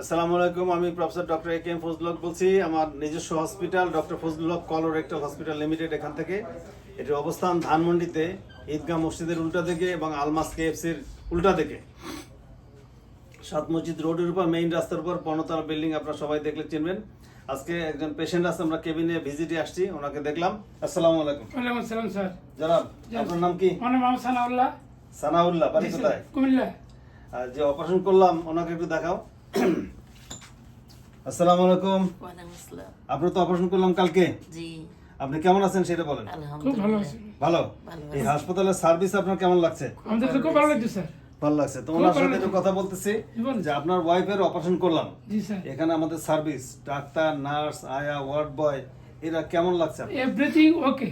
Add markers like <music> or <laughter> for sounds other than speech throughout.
আসসালামু আলাইকুম আমি professor doctor A K M Fazlul বলছি। আমার নিজস্ব hospital doctor Fazlul Haque colorectal hospital limited এখান থেকে। এটির অবস্থান ধানমন্ডিতে ঈদগাহ মসজিদের উল্টা দিকে এবং আলমাস কেএফসির উল্টা দিকে। সাত মসজিদ রোডের উপর মেইন রাস্তার উপর পর্ণতারা বিল্ডিং আপনারা সবাই দেখলে চিনবেন। আজকে একজন পেশেন্ট আছে আমরা কেবিনে ভিজিটে আসছি ওনাকে দেখলাম। আসসালামু আলাইকুম। ওয়ালাইকুম আসসালাম স্যার। জনাব আপনার নাম কি? আমার নাম সানাউল্লাহ। সানাউল্লাহ বাড়ি কোথায়? কুমিল্লা। যে অপারেশন করলাম ওনাকে একটু দেখাও। <clears throat> আসসালামু আলাইকুম। আপনার তো অপারেশন করলাম কালকে? জি। আপনি কেমন আছেন সেটা বলেন। ভালো আলহামদুলিল্লাহ আছে। ভালো? ভালো এই হাসপাতালের সার্ভিস আপনার কেমন লাগছে? আমাদের খুব ভালো লাগছে স্যার। ভালো লাগছে। তো ওনার সাথে একটু কথা বলতেছি যে আপনার ওয়াইফের অপারেশন করলাম। এখানে আমাদের সার্ভিস ডাক্তার নার্স আয়া ওয়ার্ড বয় এরা কেমন লাগছে এভরিথিং ওকে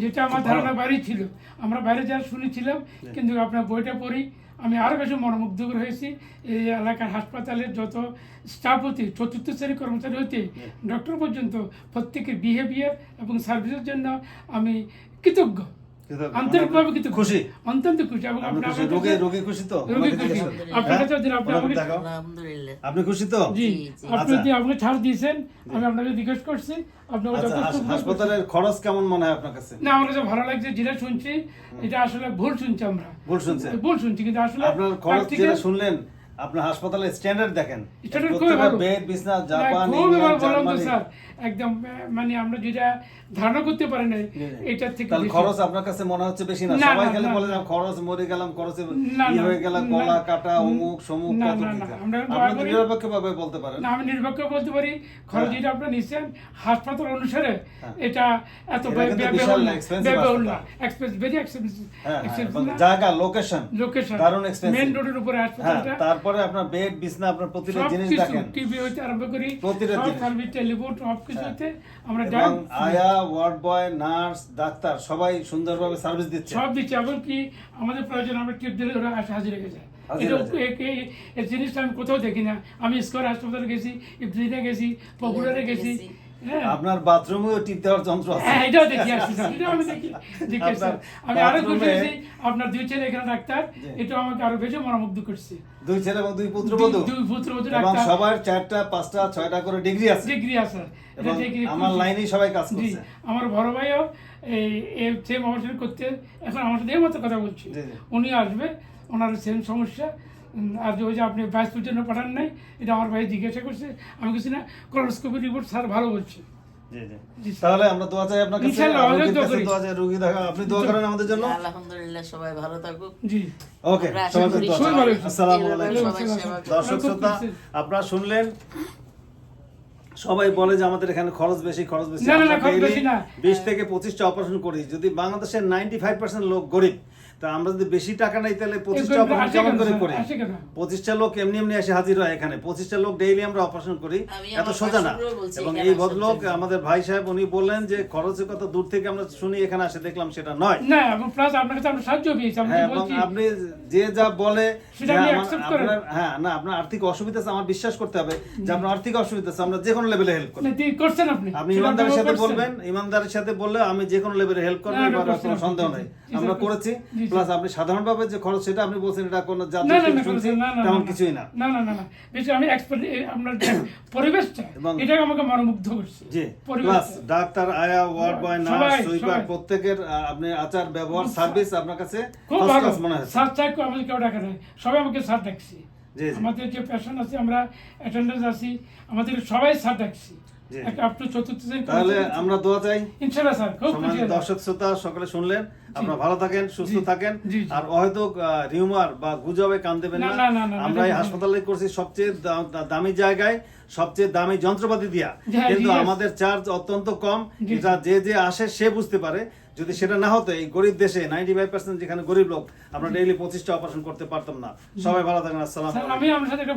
যেটা আমার ধারণা বাইরে ছিল। আমরা বাইরে যা শুনেছিলাম কিন্তু আপনার বইটা পড়ি আমি আরও বেশি মনোমুগ্ধ হয়েছি। এই এলাকার হাসপাতালের যত স্টাফ হতে চতুর্থ শ্রেণির কর্মচারী হতে ডক্টর পর্যন্ত প্রত্যেকের বিহেভিয়ার এবং সার্ভিসের জন্য আমি কৃতজ্ঞ। আন্তরিকভাবে কৃতজ্ঞ খুশি অত্যন্ত খুশি এবং আপনি আপনার খুশি রোগী রোগী খুশি তো রোগী খুশি। আপনার? কাছে যদি আপনি ওনাকে আমাকে- দেখাও। আলহামদুলিল্লাহ আপনি খুশি তো জি জি, জি। আপনি আচ্ছা। যে ছাড় দিয়েছেন আমি আপনাকে জিজ্ঞেস করছি আপনাকে আচ্ছা। হাসপাতালের খরচ কেমন মনে হয় আপনার কাছে না আমার কাছে ভালো লাগছে যেটা শুনছি এটা আসলে ভুল শুনছি আমরা ভুল শুনছেন ভুল শুনছি কিন্তু আসলে আপনার খরচ যেটা শুনলেন আপনার হাসপাতালের স্ট্যান্ডার্ড দেখেন। বেড বিছনা জাপান জার্মানি। স্যার একদম মানে আমরা যেটা ধারণা করতে পারি এটার থেকে তাহলে খরচ আপনার কাছে মনে হচ্ছে বেশি না? না, সবাই খালি বলে যে খরচ মরে গেলাম খরচে না, ই হয়ে গেল না। গলা কাটা অমুক সমুক কত না, আপনি নিরপেক্ষ বলতে পারেন। না আমি নির্বাক্য বলতে পারি। খরচ হ্যাঁ। যেটা আপনার নিচ্ছেন হাসপাতাল অনুসারে হ্যাঁ। এটা এত ব্যয়বহুল না, ব্যয়বহুল না। এক্সপেন্স ভেরি এক্সপেন্সিভ জায়গা লোকেশন লোকেশন দারুণ expensive। মেন রোডের উপরে হ্যাঁ হাসপাতালটা। তারপরে আপনার বেড বিছনা আপনার প্রতিটা জিনিস দেখেন। টিভি হইতে আরম্ভ করি। প্রতিটা জিনিস। সার্ভিস টেলিফোন সব কিছু হ্যাঁ। হইতে আমরা এবং direct- আয়া ওয়ার্ড বয় নার্স ডাক্তার সবাই সুন্দরভাবে সার্ভিস দিচ্ছে। সব দিচ্ছে এমনকি আমাদের প্রয়োজন আমরা টিপ দিলে ওরা আসে হাজির হয়ে যায়। হয়ে এই জিনিসটা আমি কোথাও দেখি না। আমি স্কোয়ার হাসপাতালে গেছি ইফদিনে গেছি পপুলারে গেছি। গেছি। হ্যাঁ আপনার বাথরুমেও টিপ দেওয়ার যন্ত্র আছে। হ্যাঁ এটাও দেখি আসছি এটাও আমি দেখি দেখি। আমি আরও খুশি হয়েছি আপনার দুই ছেলে এখানে ডাক্তার এটা আমাকে আরও বেশি মনোমুগ্ধ করছে। দুই ছেলে এবং দুই পুত্রবধূ দুই- দুই পুত্রবধূ এবং ডাক্তার। সবার চারটা পাঁচটা ছয়টা করে ডিগ্রি আছে। ডিগ্রি আছে আমার। লাইনেই সবাই কাজ করছে। আমার বড় ভাইও এই সেম অপারেশন করতে এখন আমার সাথে এই মতো কথা বলছি। উনি আসবে ওনার সেম সমস্যা। আর যে ওই যে আপনি বাইশ জন্য পাঠান নাই এটা আমার ভাই জিজ্ঞাসা করছে। আমি কিছু না কলোস্কোপি রিপোর্ট স্যার ভালো বলছে। জি জি। জি, তাহলে আমরা দোয়া চাই আপনার কাছে দোয়া চাই রোগী দেখা আপনি দোয়া করেন আমাদের জন্য। আলহামদুলিল্লাহ সবাই ভালো থাকুক। জি। ওকে সবাই ভালো। আসসালামু আলাইকুম। দর্শক শ্রোতা আপনারা শুনলেন সবাই বলে যে আমাদের এখানে খরচ বেশি খরচ বেশি না, না, না, খরচ বেশি থেকে পঁচিশটা অপারেশন করি। যদি বাংলাদেশের নাইনটি ফাইভ পার্সেন্ট লোক গরিব তা আমরা যদি বেশি টাকা নেই তাহলে পঁচিশটা অপারেশন কেমন করে করি? পঁচিশটা লোক এমনি এমনি এসে হাজির হয় এখানে। পঁচিশটা লোক ডেইলি আমরা অপারেশন করি। এত সোজা না। এবং এই ভদ্রলোক আমাদের ভাই সাহেব উনি বললেন যে খরচের কথা দূর থেকে আমরা শুনি এখানে আসে দেখলাম সেটা নয়। না এবং প্লাস আপনার কাছে আমরা সাহায্য পেয়েছি আমি হ্যাঁ এবং আপনি যে যা বলে হ্যাঁ না আপনার আর্থিক অসুবিধা আছে আমার বিশ্বাস করতে হবে যে আপনার আর্থিক অসুবিধা আছে আমরা যে কোনো লেভেলে হেল্প করছেন আপনি। আপনি ইমানদারের সাথে বলবেন ইমানদারের সাথে বললে আমি যে কোনো লেভেলে হেল্প করব এবার কোনো সন্দেহ নেই। আমরা করেছি প্লাস আপনি সাধারণভাবে যে খরচ সেটা আপনি বলছেন এটা কোনো শুনছি তেমন কিছুই না। না না না না। বেশি আমি এক্সপার্ট আপনার পরিবেশটা এটা আমাকে মনোমুগ্ধ করছে। জি প্লাস ডাক্তার আয়া ওয়ার্ড বয় নার্স সুইপার প্রত্যেকের আপনি আচার ব্যবহার সার্ভিস আপনার কাছে খুব ভালো। মনে হচ্ছে স্যার চাই আমাদের কেউ ডাকা সবাই আমাকে স্যার ডাকছি। আমাদের যে প্যাশন আছে আমরা অ্যাটেন্ডেন্স আছি আমাদের সবাই স্যার ডাকছি জি। আপ টু চতুর্থ শ্রেণি তাহলে আমরা দোয়া চাই। ইনশাআল্লাহ স্যার খুব খুশি সম্মানিত হলাম। দর্শক শ্রোতা সকলে শুনলেন? আপনারা ভালো থাকেন সুস্থ থাকেন। জি, জি। আর হয়তো রিউমার বা গুজবে কান দেবেন না, না না, না, না, আমরা এই না, না। হাসপাতালে করছি সবচেয়ে দা- দা- দামি জায়গায় সবচেয়ে দামি যন্ত্রপাতি দিয়া। কিন্তু আমাদের চার্জ অত্যন্ত কম। এটা যে যে আসে সে বুঝতে পারে। যদি সেটা না হতো এই গরিব দেশে নাইনটি ফাইভ পার্সেন্ট যেখানে গরিব লোক আমরা ডেইলি পঁচিশটা অপারেশন করতে পারতাম না। সবাই ভালো থাকেন আসসালাম